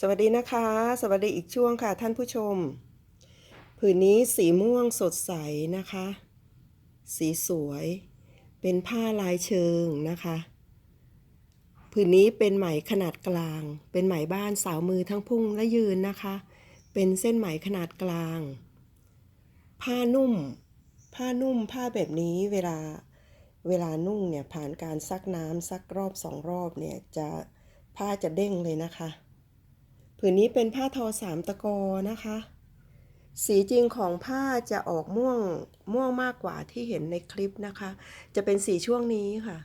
สวัสดีนะคะ สวัสดีอีกช่วงค่ะท่านผู้ชม ผืนนี้สีม่วงสดใสนะคะ สีสวย เป็นผ้าลายเชิงนะคะ ผืนนี้เป็นไหมขนาดกลาง เป็นไหมบ้านสาวมือทั้งพุ่งและยืนนะคะ เป็นเส้นไหมขนาดกลาง ผ้านุ่ม ผ้านุ่มผ้าแบบนี้เวลาเวลานุ่งเนี่ยผ่านการซักน้ำซักรอบสองรอบเนี่ยจะผ้าจะเด้งเลยนะคะ ผืนนี้เป็นผ้าทอสามตะกอนะคะ สีจริงของผ้าจะออกม่วงม่วงมากกว่าที่เห็นในคลิปนะคะ จะเป็นสีช่วงนี้ค่ะ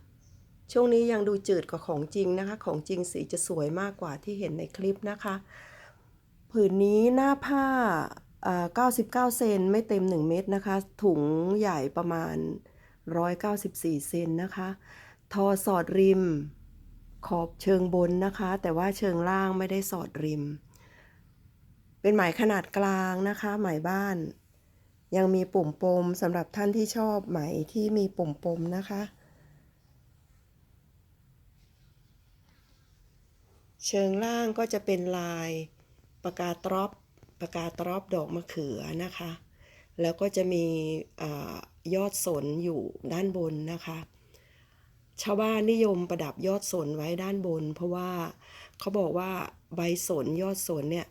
ช่วงนี้ยังดูจืดกว่าของจริงนะคะ ของจริงสีจะสวยมากกว่าที่เห็นในคลิปนะคะ ผืนนี้หน้าผ้า99 เซนไม่เต็ม 1 เม็ดนะคะ ถุงใหญ่ประมาณ 194 เซนนะคะ ทอสอดริม ขอบเชิงบนนะคะ แต่ว่าเชิงล่างไม่ได้สอดริม เป็นไหมขนาดกลางนะคะ ไหมบ้าน ยังมีปุ่มปมสำหรับท่านที่ชอบไหมที่มีปุ่มปมนะคะ เชิงล่างก็จะเป็นลายปากกาตรอปปากกาตรอปดอกมะเขือนะคะ แล้วก็จะมีอยอดสนอยู่ด้านบนนะคะ ชาวบ้านนิยมประดับยอดสนไว้ด้านบน เพราะว่าเขาบอกว่าใบสนยอดสนเนี่ย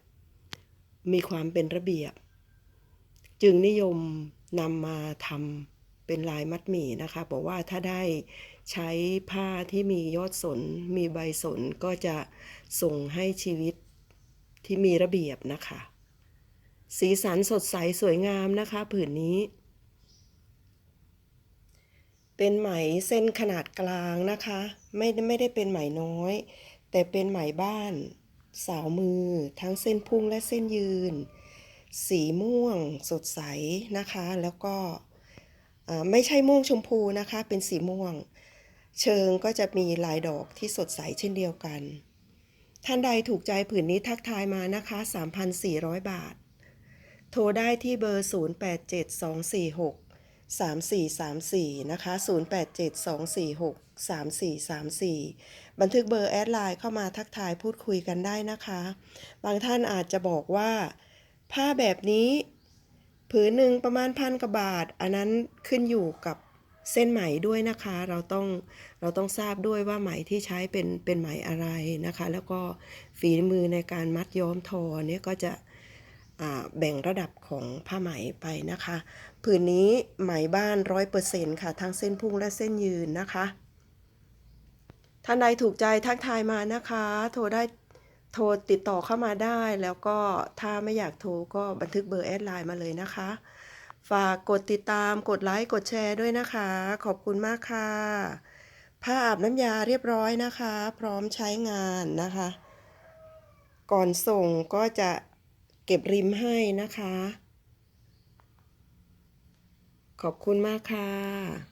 มีความเป็นระเบียบ จึงนิยมนำมาทำเป็นลายมัดหมี่นะคะบอกว่าถ้าได้ใช้ผ้าที่มียอดสน มีใบสนก็จะส่งให้ชีวิตที่มีระเบียบนะคะ สีสันสดใสสวยงามนะคะผืนนี้ เป็นไหมเส้นขนาดกลางนะคะ ไม่ไม่ได้เป็นไหมน้อย แต่เป็นไหมบ้าน สาวมือ ทั้งเส้นพุ่งและเส้นยืน สีม่วงสดใสนะคะ แล้วก็ไม่ใช่ม่วงชมพูนะคะ เป็นสีม่วง เชิงก็จะมีลายดอกที่สดใสเช่นเดียวกัน ท่านใดถูกใจผืนนี้ทักทายมานะคะ 3,400 บาท โทรได้ที่เบอร์ 087246 3434 นะคะ 087246 3434 บันทึกเบอร์แอดไลน์เข้ามาทักทายพูดคุยกันได้นะคะ บางท่านอาจจะบอกว่า ผ้าแบบนี้ ผืนหนึ่งประมาณพันกว่าบาท อันนั้นขึ้นอยู่กับเส้นไหมด้วยนะคะ เราต้องเราต้องทราบด้วยว่าไหมที่ใช้เป็นเป็นไหมอะไรนะคะ แล้วก็ฝีมือในการมัดย้อมทอเนี่ยก็จะ แบ่งระดับของผ้าไหมไปนะคะ ผืนนี้ไหมบ้านร้อยเปอร์เซ็นต์ค่ะ ทั้งเส้นพุ่งและเส้นยืนนะคะ ท่านใดถูกใจทักทายมานะคะ โทรได้โทรติดต่อเข้ามาได้ แล้วก็ถ้าไม่อยากโทรก็บันทึกเบอร์แอดไลน์มาเลยนะคะ ฝากกดติดตามกดไลค์กดแชร์ด้วยนะคะ ขอบคุณมากค่ะ ผ้าอาบน้ำยาเรียบร้อยนะคะ พร้อมใช้งานนะคะ ก่อนส่งก็จะ เก็บริมให้นะคะ ขอบคุณมากค่ะ